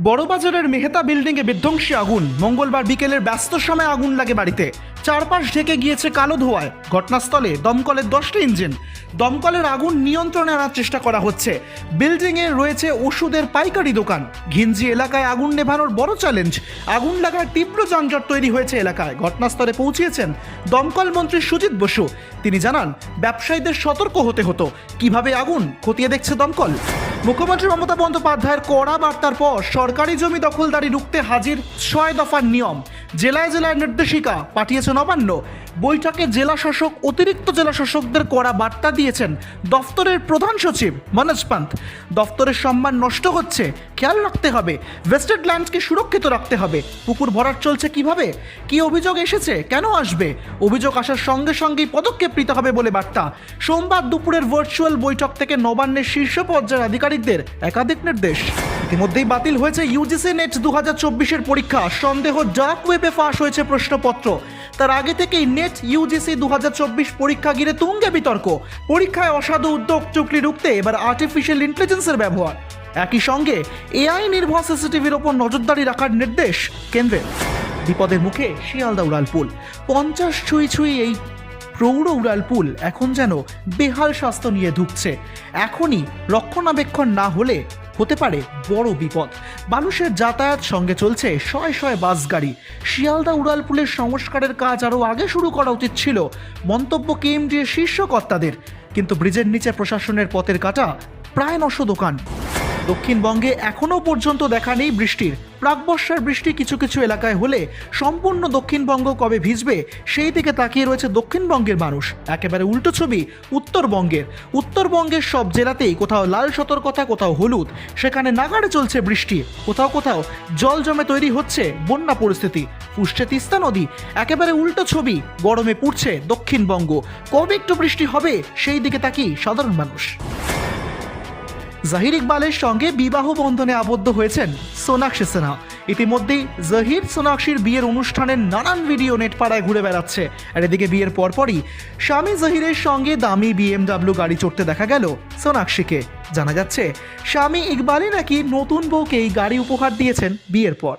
বড়বাজারের মেহতা বিল্ডিংয়ে বিধ্বংসী আগুন। মঙ্গলবার বিকেলের ব্যস্ত সময় আগুন লাগে বাড়িতে। চারপাশ ঢেকে গিয়েছে কালো ধোয়ায়। ঘটনাস্থলে দমকলের দশটি ইঞ্জিন। দমকলের আগুন নিয়ন্ত্রণে আনার চেষ্টা করা হচ্ছে। বিল্ডিংয়ে রয়েছে ওষুধের পাইকারি দোকান। ঘিঞ্জি এলাকায় আগুন নেভানোর বড় চ্যালেঞ্জ। আগুন লাগার তীব্র যানজট তৈরি হয়েছে এলাকায়। ঘটনাস্থলে পৌঁছিয়েছেন দমকল মন্ত্রী সুজিত বসু। তিনি জানান, ব্যবসায়ীদের সতর্ক হতে হতো। কীভাবে আগুন খতিয়ে দেখছে দমকল? মুখ্যমন্ত্রী মমতা বন্দ্যোপাধ্যায়ের কড়া বার্তার পর সরকারি জমি দখলদারি রুখতে হাজির ছয় দফার নিয়ম। জেলায় জেলায় নির্দেশিকা পাঠিয়েছে নবান্ন বৈঠকে জেলা শাসক, অতিরিক্ত জেলা শাসকদের কড়া বার্তা দিয়েছেন দফতরের প্রধান সচিব মনোজ পান্ত। দফতরের সম্মান নষ্ট হচ্ছে, খেয়াল রাখতে হবে। ওয়েস্টেড ল্যান্ডকে সুরক্ষিত রাখতে হবে। পুকুর ভরাট চলছে কীভাবে? কি অভিযোগ এসেছে? কেন আসবে? অভিযোগ আসার সঙ্গে সঙ্গেই পদক্ষেপ নিতে হবে বলে বার্তা। সোমবার দুপুরের ভার্চুয়াল বৈঠক থেকে নবান্নের শীর্ষ পর্যায়ের আধিকারিকদের একাধিক নির্দেশ। ইতিমধ্যেই বাতিল হয়েছে ইউজিসি নেট দু হাজার পরীক্ষা। সন্দেহ ডার্ক ওয়েবে ফাঁস হয়েছে প্রশ্নপত্র। তার আগে থেকেই নেট ইউজিসি দু হাজার চব্বিশ পরীক্ষা ঘিরে তুঙ্গে বিতর্ক। পরীক্ষায় অসাধু উদ্যোগ চুকলি রুখতে এবার আর্টিফিশিয়াল ইন্টেলিজেন্সের ব্যবহার। একই সঙ্গে এআই নির্ভর সিসিটিভির ওপর নজরদারি রাখার নির্দেশ কেন্দ্রের। বিপদের মুখে শিয়ালদা উড়ালপুল। পঞ্চাশ ছুঁই ছুঁই এই প্রৌঢ় উড়ালপুল এখন যেন বেহাল স্বাস্থ্য নিয়ে ঢুকছে এখনই রক্ষণাবেক্ষণ না হলে হতে পারে বড় বিপদ। মানুষের যাতায়াত সঙ্গে চলছে শয় শয় বাস গাড়ি। শিয়ালদা উড়ালপুলের সংস্কারের কাজ আরও আগে শুরু করা উচিত ছিল। মন্তব্য কেএমডিএ শীর্ষ কর্তাদের কিন্তু ব্রিজের নিচে প্রশাসনের পথের কাটা প্রায় নশো দোকান। দক্ষিণবঙ্গে এখনও পর্যন্ত দেখা নেই বৃষ্টির। প্রাকবর্ষার বৃষ্টি কিছু কিছু এলাকায় হলে সম্পূর্ণ দক্ষিণবঙ্গ কবে ভিজবে সেই দিকে তাকিয়ে রয়েছে দক্ষিণবঙ্গের মানুষ। একেবারে উল্টো ছবি উত্তরবঙ্গের। উত্তরবঙ্গের সব জেলাতেই কোথাও লাল সতর্কতা, কোথাও হলুদ, সেখানে নাগাড়ে চলছে বৃষ্টি। কোথাও কোথাও জল জমে তৈরি হচ্ছে বন্যা পরিস্থিতি। পুষছে তিস্তা নদী, একেবারে উল্টো ছবি গরমে পুড়ছে দক্ষিণবঙ্গ। কবে একটু বৃষ্টি হবে সেই দিকে তাকিয়ে সাধারণ মানুষ। জাহির ইকবালের সঙ্গে বিবাহ বন্ধনে আবদ্ধ হয়েছেন সোনাক্ষী সিনহা। ইতিমধ্যেই জহির সোনাক্ষীর বিয়ের অনুষ্ঠানের নানান ভিডিও নেটপাড়ায় ঘুরে বেড়াচ্ছে। আর এদিকে বিয়ের পরপরই স্বামী জহিরের সঙ্গে দামি বিএমডাব্লিউ গাড়ি চড়তে দেখা গেল সোনাক্ষীকে। জানা যাচ্ছে, স্বামী ইকবালই নাকি নতুন বউকে এই গাড়ি উপহার দিয়েছেন বিয়ের পর।